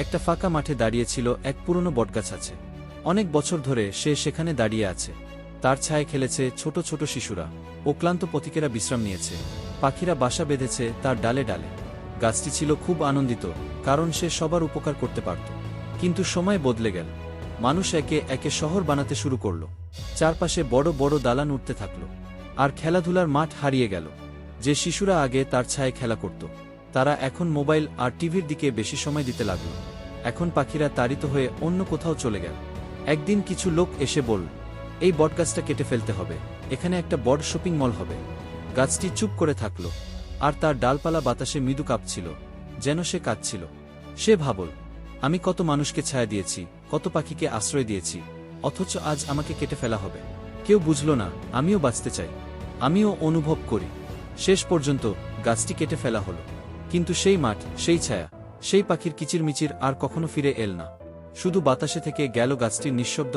একটা ফাঁকা মাঠে দাঁড়িয়েছিল এক পুরনো বটগাছ আছে। অনেক বছর ধরে সে সেখানে দাঁড়িয়ে আছে। তার ছায়ে খেলেছে ছোট ছোট শিশুরা ও ক্লান্ত পথিকেরা বিশ্রাম নিয়েছে। পাখিরা বাসা বেঁধেছে তার ডালে ডালে। গাছটি ছিল খুব আনন্দিত, কারণ সে সবার উপকার করতে পারত। কিন্তু সময় বদলে গেল। মানুষ একে একে শহর বানাতে শুরু করল। চারপাশে বড় বড় দালান উঠতে থাকল। আর খেলাধুলার মাঠ হারিয়ে গেল। যে শিশুরা আগে তার ছায়ে খেলা করত, তারা এখন মোবাইল আর টিভির দিকে বেশি সময় দিতে লাগল। এখন পাখিরা তাড়িত হয়ে অন্য কোথাও চলে গেল। একদিন কিছু লোক এসে বলল, এই বটগাছটা কেটে ফেলতে হবে। এখানে একটা বড় শপিং মল হবে। গাছটি চুপ করে থাকল, আর তার ডালপালা বাতাসে মৃদু কাঁপছিল, যেন সে কাঁদছিল। সে ভাবল, আমি কত মানুষকে ছায়া দিয়েছি, কত পাখিকে আশ্রয় দিয়েছি, অথচ আজ আমাকে কেটে ফেলা হবে। কেউ বুঝল না, আমিও বাঁচতে চাই। আমিও অনুভব করি। শেষ পর্যন্ত গাছটি কেটে ফেলা হলো, কিন্তু সেই মাঠ, সেই ছায়া সেই পাখির কিচিরমিচির আর কখনো ফিরে এল না। শুধু বাতাসে থেকে গেল গাছটির নিঃশব্দ